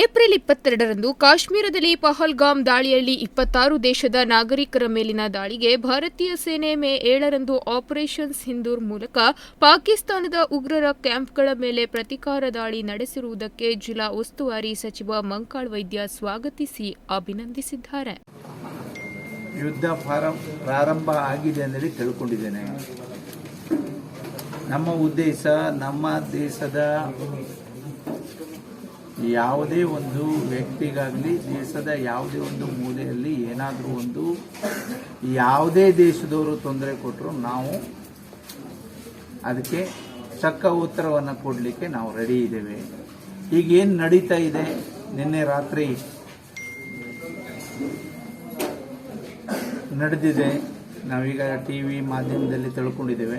April ಇಪ್ಪತ್ತೆರಡರಂದು ಕಾಶ್ಮೀರದಲ್ಲಿ ಪಹಲ್ಗಾಮ್ ದಾಳಿಯಲ್ಲಿ ಇಪ್ಪತ್ತಾರು ದೇಶದ ನಾಗರಿಕರ ಮೇಲಿನ ದಾಳಿಗೆ ಭಾರತೀಯ ಸೇನೆ ಮೇ ಏಳರಂದು ಆಪರೇಷನ್ ಸಿಂಧೂರ್ ಮೂಲಕ ಪಾಕಿಸ್ತಾನದ ಉಗ್ರರ ಕ್ಯಾಂಪ್ಗಳ ಮೇಲೆ ಪ್ರತಿಕಾರ ದಾಳಿ ನಡೆಸಿರುವುದಕ್ಕೆ ಜಿಲ್ಲಾ ಉಸ್ತುವಾರಿ ಸಚಿವ ಮಂಕಾಳ್ ವೈದ್ಯ ಸ್ವಾಗತಿಸಿ ಅಭಿನಂದಿಸಿದ್ದಾರೆ. ಯುದ್ಧ ಪ್ರಾರಂ ಪ್ರಾರಂಭ ಆಗಿದೆ ಅಂತೇಳಿ ತಿಳ್ಕೊಂಡಿದ್ದೇನೆ. ನಮ್ಮ ಉದ್ದೇಶ ನಮ್ಮ ದೇಶದ ಯಾವುದೇ ಒಂದು ವ್ಯಕ್ತಿಗಾಗಲಿ, ದೇಶದ ಯಾವುದೇ ಒಂದು ಮೂಲೆಯಲ್ಲಿ ಏನಾದರೂ ಒಂದು ಯಾವುದೇ ದೇಶದವರು ತೊಂದರೆ ಕೊಟ್ಟರು ನಾವು ಅದಕ್ಕೆ ಚಕ್ಕ ಉತ್ತರವನ್ನು ಕೊಡಲಿಕ್ಕೆ ನಾವು ರೆಡಿ ಇದ್ದೇವೆ. ಈಗ ಏನು ನಡೀತಾ ಇದೆ ನಿನ್ನೆ ರಾತ್ರಿ? ನಡೆದಿದೆ. ನಾವೀಗ ಟಿ ವಿ ಮಾಧ್ಯಮದಲ್ಲಿ ತಿಳ್ಕೊಂಡಿದ್ದೇವೆ.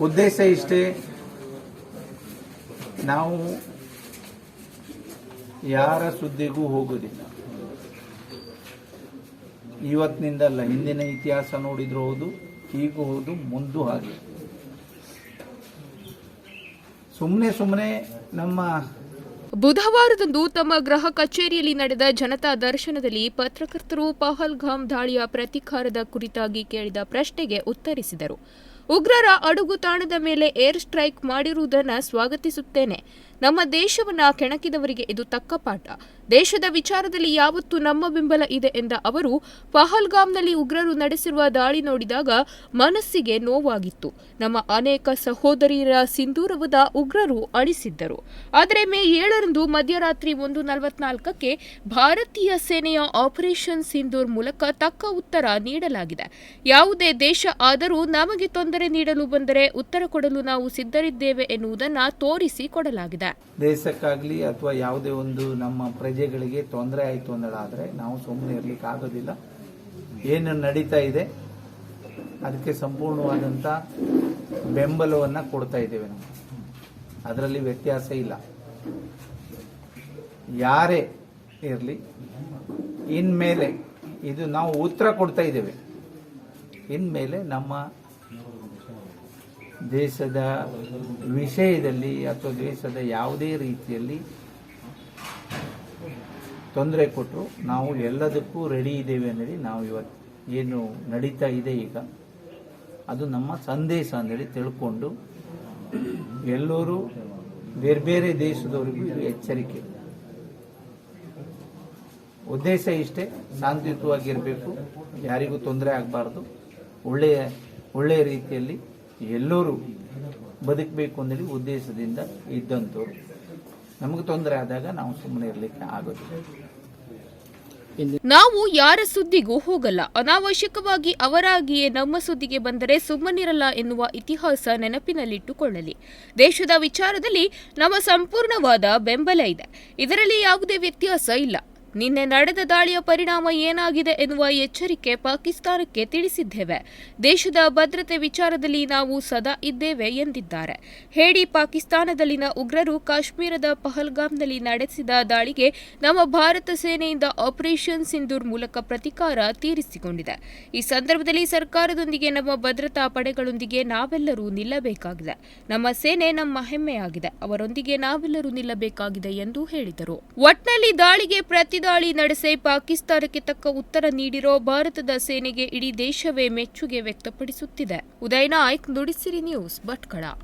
ಉದ್ದೇಶ ಇಷ್ಟೇ ನಾವು ಯಾರ ಸುದ್ದಿಗೂ ಹೋಗೋದಿಲ್ಲ ಇವತ್ತಿನಿಂದಲ್ಲ ಹಿಂದಿನ ಇತಿಹಾಸ ನೋಡಿದ್ರು ಹೌದು ಈಗ ಹೌದು, ಮುಂದೂ ಹಾಗೆ. ಸುಮ್ಮನೆ ಸುಮ್ಮನೆ ನಮ್ಮ ಬುಧವಾರದಂದು ತಮ್ಮ ಗೃಹ ಕಚೇರಿಯಲ್ಲಿ ನಡೆದ ಜನತಾ ದರ್ಶನದಲ್ಲಿ ಪತ್ರಕರ್ತರು ಪಹಲ್ಗಾಮ್ ದಾಳಿಯ ಪ್ರತೀಕಾರದ ಕುರಿತಾಗಿ ಕೇಳಿದ ಪ್ರಶ್ನೆಗೆ ಉತ್ತರಿಸಿದರು. ಉಗ್ರರ ಅಡುಗು ತಾಣದ ಮೇಲೆ ಏರ್ ಸ್ಟ್ರೈಕ್ ಮಾಡಿರುವುದನ್ನು ಸ್ವಾಗತಿಸುತ್ತೇನೆ. ನಮ್ಮ ದೇಶವನ್ನು ಕೆಣಕಿದವರಿಗೆ ಇದು ತಕ್ಕ ಪಾಠ. ದೇಶದ ವಿಚಾರದಲ್ಲಿ ಯಾವತ್ತೂ ನಮ್ಮ ಬೆಂಬಲ ಇದೆ ಎಂದ ಅವರು, ಪಹಲ್ಗಾಮ್ನಲ್ಲಿ ಉಗ್ರರು ನಡೆಸಿರುವ ದಾಳಿ ನೋಡಿದಾಗ ಮನಸ್ಸಿಗೆ ನೋವಾಗಿತ್ತು. ನಮ್ಮ ಅನೇಕ ಸಹೋದರಿಯರ ಸಿಂಧೂರವದ ಉಗ್ರರು ಅಳಿಸಿದ್ದರು. ಆದರೆ ಮೇ ಏಳರಂದು ಮಧ್ಯರಾತ್ರಿ ಒಂದು ನಲವತ್ನಾಲ್ಕಕ್ಕೆ ಭಾರತೀಯ ಸೇನೆಯ ಆಪರೇಷನ್ ಸಿಂಧೂರ್ ಮೂಲಕ ತಕ್ಕ ಉತ್ತರ ನೀಡಲಾಗಿದೆ. ಯಾವುದೇ ದೇಶ ಆದರೂ ನಮಗೆ ತೊಂದರೆ ನೀಡಲು ಬಂದರೆ ಉತ್ತರ ಕೊಡಲು ನಾವು ಸಿದ್ಧರಿದ್ದೇವೆ ಎನ್ನುವುದನ್ನು ತೋರಿಸಿ ಕೊಡಲಾಗಿದೆ. ದೇಶಕ್ಕಾಗಲಿ ಅಥವಾ ಯಾವುದೇ ಒಂದು ನಮ್ಮ ಪ್ರಜೆಗಳಿಗೆ ತೊಂದರೆ ಆಯಿತು ಅನ್ನೋದಾದರೆ ನಾವು ಸುಮ್ಮನೆ ಇರಲಿಕ್ಕೆ ಆಗೋದಿಲ್ಲ. ಏನು ನಡೀತಾ ಇದೆ, ಅದಕ್ಕೆ ಸಂಪೂರ್ಣವಾದಂಥ ಬೆಂಬಲವನ್ನು ಕೊಡ್ತಾ ಇದ್ದೇವೆ ನಾವು. ಅದರಲ್ಲಿ ವ್ಯತ್ಯಾಸ ಇಲ್ಲ. ಯಾರೇ ಇರಲಿ, ಇನ್ಮೇಲೆ ಇದು ನಾವು ಉತ್ತರ ಕೊಡ್ತಾ ಇದ್ದೇವೆ. ಇನ್ಮೇಲೆ ನಮ್ಮ ದೇಶದ ವಿಷಯದಲ್ಲಿ ಅಥವಾ ದೇಶದ ಯಾವುದೇ ರೀತಿಯಲ್ಲಿ ತೊಂದರೆ ಕೊಟ್ಟರು ನಾವು ಎಲ್ಲದಕ್ಕೂ ರೆಡಿ ಇದ್ದೇವೆ ಅನ್ನೋದು ನಾವು ಇವತ್ತು ಏನು ನಡೀತಾ ಇದೆ ಈಗ. ಅದು ನಮ್ಮ ಸಂದೇಶ ಅಂದೇಳಿ ತಿಳ್ಕೊಂಡು ಎಲ್ಲರೂ ಬೇರೆ ಬೇರೆ ದೇಶದವರಿಗೂ ಇದು ಎಚ್ಚರಿಕೆ. ಉದ್ದೇಶ ಇಷ್ಟೇ, ಶಾಂತಿಯುತವಾಗಿರಬೇಕು, ಯಾರಿಗೂ ತೊಂದರೆ ಆಗಬಾರ್ದು. ಒಳ್ಳೆಯ ಒಳ್ಳೆಯ ರೀತಿಯಲ್ಲಿ ಎಲ್ಲರೂ ಬದುಕಬೇಕು ಅನ್ನೋದು ಉದ್ದೇಶದಿಂದ ಇದ್ದಂಥವ್ರು. ನಮಗೆ ತೊಂದರೆ ಆದಾಗ ನಾವು ಸುಮ್ಮನೆ ಇರಲಿಕ್ಕೆ ಆಗೋದಿಲ್ಲ. ನಾವು ಯಾರ ಸುದ್ದಿಗೂ ಹೋಗಲ್ಲ. ಅನಾವಶ್ಯಕವಾಗಿ ಅವರಾಗಿಯೇ ನಮ್ಮ ಸುದ್ದಿಗೆ ಬಂದರೆ ಸುಮ್ಮನಿರಲ್ಲ ಎನ್ನುವ ಇತಿಹಾಸ ನೆನಪಿನಲ್ಲಿಟ್ಟುಕೊಳ್ಳಲಿ. ದೇಶದ ವಿಚಾರದಲ್ಲಿ ನಮ್ಮ ಸಂಪೂರ್ಣವಾದ ಬೆಂಬಲ ಇದೆ. ಇದರಲ್ಲಿ ಯಾವುದೇ ವ್ಯತ್ಯಾಸ ಇಲ್ಲ. ನಿನ್ನೆ ನಡೆದ ದಾಳಿಯ ಪರಿಣಾಮ ಏನಾಗಿದೆ ಎನ್ನುವ ಎಚ್ಚರಿಕೆ ಪಾಕಿಸ್ತಾನಕ್ಕೆ ತಿಳಿಸಿದ್ದೇವೆ. ದೇಶದ ಭದ್ರತೆ ವಿಚಾರದಲ್ಲಿ ನಾವು ಸದಾ ಇದ್ದೇವೆ ಎಂದಿದ್ದಾರೆ. ಹೇಡಿ ಪಾಕಿಸ್ತಾನದಲ್ಲಿನ ಉಗ್ರರು ಕಾಶ್ಮೀರದ ಪಹಲ್ಗಾಮ್ನಲ್ಲಿ ನಡೆಸಿದ ದಾಳಿಗೆ ನಮ್ಮ ಭಾರತ ಸೇನೆಯಿಂದ ಆಪರೇಷನ್ ಸಿಂಧೂರ್ ಮೂಲಕ ಪ್ರತಿಕಾರ ತೀರಿಸಿಕೊಂಡಿದೆ. ಈ ಸಂದರ್ಭದಲ್ಲಿ ಸರ್ಕಾರದೊಂದಿಗೆ ನಮ್ಮ ಭದ್ರತಾ ಪಡೆಗಳೊಂದಿಗೆ ನಾವೆಲ್ಲರೂ ನಿಲ್ಲಬೇಕಾಗಿದೆ. ನಮ್ಮ ಸೇನೆ ನಮ್ಮ ಹೆಮ್ಮೆಯಾಗಿದೆ. ಅವರೊಂದಿಗೆ ನಾವೆಲ್ಲರೂ ನಿಲ್ಲಬೇಕಾಗಿದೆ ಎಂದು ಹೇಳಿದರು. ಒಟ್ನಲ್ಲಿ ದಾಳಿಗೆ ಪ್ರತಿ ದಾಳಿ ನಡೆಸಿ ಪಾಕಿಸ್ತಾನಕ್ಕೆ ತಕ್ಕ ಉತ್ತರ ನೀಡಿರೋ ಭಾರತದ ಸೇನೆಗೆ ಇಡೀ ದೇಶವೇ ಮೆಚ್ಚುಗೆ ವ್ಯಕ್ತಪಡಿಸುತ್ತಿದೆ. ಉದಯ್ ನಾಯ್ಕ್, ನುಡಿಸಿರಿ ನ್ಯೂಸ್ ಭಟ್ಕಳ.